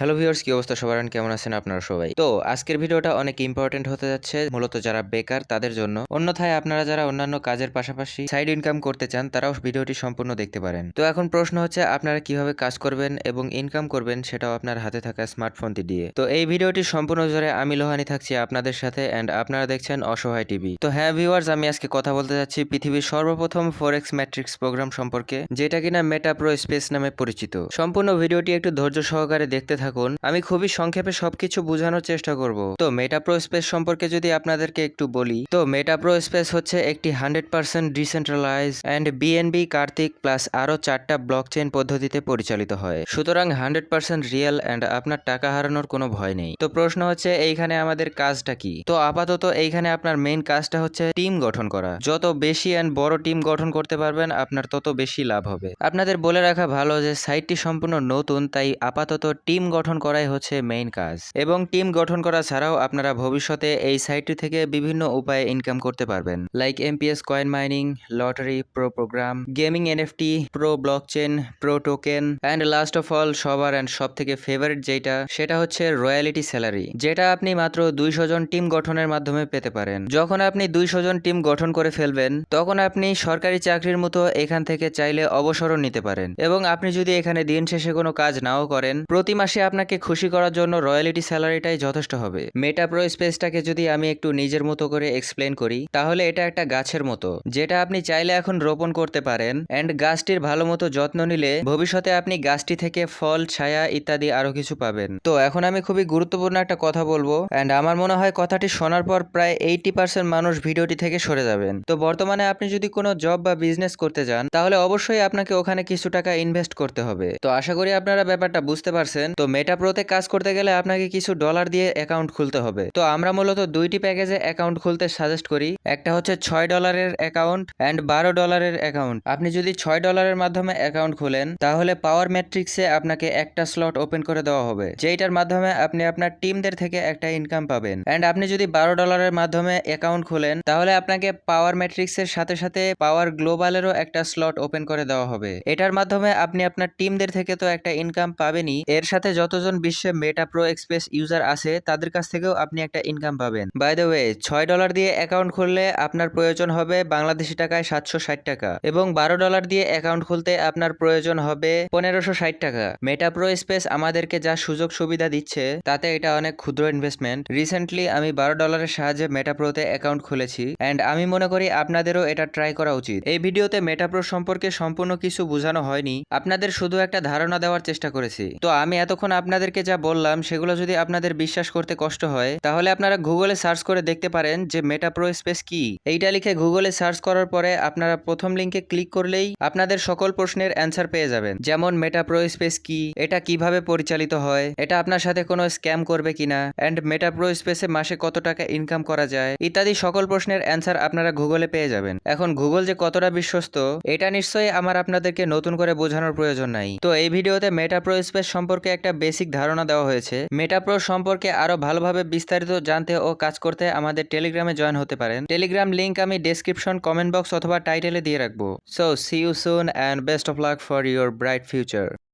Hello viewers কি অবস্থা? সবার কেমন আছেন আপনারা সবাই? তো আজকের ভিডিওটা অনেক ইম্পর্টেন্ট হতে যাচ্ছে, মূলত যারা বেকার, তাদের জন্য। অন্যথায় আপনারা যারা অন্যান্য কাজের পাশাপাশি সাইড ইনকাম করতে চান, তারাও ভিডিওটি সম্পূর্ণ দেখতে পারেন। তো এখন প্রশ্ন হচ্ছে, আপনারা কীভাবে কাজ করবেন এবং ইনকাম করবেন সেটাও আপনার হাতে থাকা স্মার্টফোনটি দিয়ে। তো এই ভিডিওটি সম্পূর্ণ জুড়ে আমি লোহানি থাকছি আপনাদের সাথে অ্যান্ড আপনারা দেখছেন অসহায় টিভি। তো হ্যাঁ ভিউয়ার্স আমি আজকে কথা বলতে যাচ্ছি পৃথিবীর সর্বপ্রথম ফরেক্স ম্যাট্রিক্স প্রোগ্রাম সম্পর্কে, যেটা কিনা মেটা প্রো স্পেস নামে পরিচিত। সম্পূর্ণ ভিডিওটি একটু ধৈর্য সহকারে দেখতে থাকুন, আমি খুবই সংক্ষেপে সবকিছু বোঝানোর চেষ্টা করব। তো মেটা প্রো স্পেস সম্পর্কে যদি আপনাদেরকে একটু বলি, তো মেটা প্রো স্পেস হচ্ছে একটি hundred percent decentralise and BNB Kartik plus আরও চারটা ব্লক চেইন পদ্ধতিতে পরিচালিত হয়। সুতরাং হান্ড্রেড পার্সেন্ট রিয়েল অ্যান্ড আপনার টাকা হারানোর কোনো ভয় নেই। তো, প্রশ্ন হচ্ছে, এইখানে আমাদের কাজটা কি? তো, আপাতত এইখানে আপনার মেইন কাজটা হচ্ছে টিম গঠন করা। যত বেশি অ্যান্ড বড় টিম গঠন করতে পারবেন, আপনার তত বেশি লাভ হবে। আপনাদের বলে রাখা ভালো যে, সাইটটি সম্পূর্ণ নতুন, তাই আপাতত টিম গঠন করাই হচ্ছে মেইন কাজ। এবং টিম গঠন করা ছাড়াও আপনারা ভবিষ্যতে এই সাইটটি থেকে বিভিন্ন উপায়ে ইনকাম করতে পারবেন। Like MPS coin mining lottery pro program gaming NFT pro blockchain pro token and last of all সবার অ্যান্ড সব থেকে ফেভারিট যেটা, সেটা হচ্ছে রয়্যালিটি স্যালারি যেটা আপনি মাত্র দুইশো জন টিম গঠনের মাধ্যমে পেতে পারেন। যখন আপনি দুইশো জন টিম গঠন করে ফেলবেন, তখন আপনি সরকারি চাকরির মতো এখান থেকে চাইলে অবসরও নিতে পারেন। এবং আপনি যদি এখানে দিন শেষে কোনো কাজ নাও করেন, প্রতি মাসে আপনাকে খুশি করার জন্য রয়্যালিটি স্যালারিটাই যথেষ্ট হবে। মেটা প্রো স্পেসটাকে যদি আমি একটু নিজের মতো করে এক্সপ্লেন করি, তাহলে এটা একটা গাছের মতো, যেটা আপনি চাইলে এখন রোপণ করতে পারেন, অ্যান্ড গাছটির ভালো মতো যত্ন নিলে ভবিষ্যতে আপনি গাছটি থেকে ফল, ছায়া ইত্যাদি আরও কিছু পাবেন। তো এখন আমি খুবই গুরুত্বপূর্ণ একটা কথা বলব, অ্যান্ড আমার মনে হয় কথাটি শোনার পর প্রায় এইটি পার্সেন্ট মানুষ ভিডিওটি থেকে সরে যাবেন। তো বর্তমানে আপনি যদি কোনো জব বা বিজনেস করতে যান, তাহলে অবশ্যই আপনাকে ওখানে কিছু টাকা ইনভেস্ট করতে হবে। তো আশা করি আপনারা ব্যাপারটা বুঝতে পারছেন। তো মেটা প্রোতে কাজ করতে গেলে আপনাকে কিছু ডলার দিয়ে অ্যাকাউন্ট খুলতে হবে। তো আমরা মূলত দুইটি প্যাকেজে অ্যাকাউন্ট খুলতে সাজেস্ট করি। একটা হচ্ছে ছয় ডলারের অ্যাকাউন্ট অ্যান্ড বারো ডলারের অ্যাকাউন্ট আপনি যদি ছয় ডলারের মাধ্যমে অ্যাকাউন্ট খুলেন, তাহলে পাওয়ার ম্যাট্রিক্সে আপনাকে একটা স্লট ওপেন করে দেওয়া হবে, যেইটার মাধ্যমে আপনি আপনার টিমদের থেকে একটা ইনকাম পাবেন। অ্যান্ড আপনি যদি বারো ডলারের মাধ্যমে অ্যাকাউন্ট খুলেন, তাহলে আপনাকে পাওয়ার ম্যাট্রিক্সের সাথে সাথে পাওয়ার গ্লোবালেরও একটা স্লট ওপেন করে দেওয়া হবে। এটার মাধ্যমে আপনি আপনার টিমদের থেকে তো একটা ইনকাম পাবেনই, এর সাথে যতজন বিশ্বে মেটা প্রো এক্সপ্রেস ইউজার আছে, তাদের কাছ থেকেও আপনি একটা ইনকাম পাবেন। বাই দ্য ওয়ে ছয় ডলার দিয়ে অ্যাকাউন্ট খুললে আপনার প্রয়োজন হবে বাংলাদেশি টাকায় সাতশো ষাট টাকা এবং বারো ডলার দিয়ে অ্যাকাউন্ট খুলতে আপনার প্রয়োজন হবে পনেরোশো ষাট টাকা। মেটা প্রো স্পেস আমাদেরকে যা সুযোগ সুবিধা দিচ্ছে, তাতে এটা অনেক ক্ষুদ্র ইনভেস্টমেন্ট রিসেন্টলি আমি বারো ডলারের সাহায্যে মেটা প্রোতে অ্যাকাউন্ট খুলেছি অ্যান্ড আমি মনে করি আপনাদেরও এটা ট্রাই করা উচিত। এই ভিডিওতে মেটা প্রো সম্পর্কে সম্পূর্ণ কিছু বোঝানো হয়নি। আপনাদের শুধু একটা ধারণা দেওয়ার চেষ্টা করেছি। তো আমি এতক্ষণ আপনাদেরকে যা বললাম, সেগুলো যদি আপনাদের বিশ্বাস করতে কষ্ট হয়, তাহলে আপনারা গুগলে সার্চ করে দেখতে পারেন যে মেটা প্রো স্পেস কি। এইটা লিখে গুগলে সার্চ করার পরে আপনারা প্রথম লিঙ্কে ক্লিক করলেই আপনাদের সকল প্রশ্নের অ্যান্সার পেয়ে যাবেন। যেমন মেটা প্রো স্পেস কি, এটা কীভাবে পরিচালিত হয়, এটা আপনার সাথে কোনো স্ক্যাম করবে কিনা অ্যান্ড মেটা প্রো স্পেসে মাসে কত টাকা ইনকাম করা যায়, ইত্যাদি সকল প্রশ্নের অ্যান্সার আপনারা গুগলে পেয়ে যাবেন। এখন গুগল যে কতটা বিশ্বস্ত, এটা নিশ্চয়ই আমার আপনাদেরকে নতুন করে বোঝানোর প্রয়োজন নাই। তো এই ভিডিওতে মেটা প্রো স্পেস সম্পর্কে একটা বেসিক ধারণা দেওয়া হয়েছে। মেটা প্রো সম্পর্কে আরও ভালোভাবে বিস্তারিত জানতে ও কাজ করতে আমাদের টেলিগ্রামে জয়েন হতে পারেন। টেলিগ্রাম লিঙ্ক আমি ডেসক্রিপশন কমেন্ট বক্স অথবা টাইটেলে দিয়ে রাখব। So see you soon and best of luck for your bright future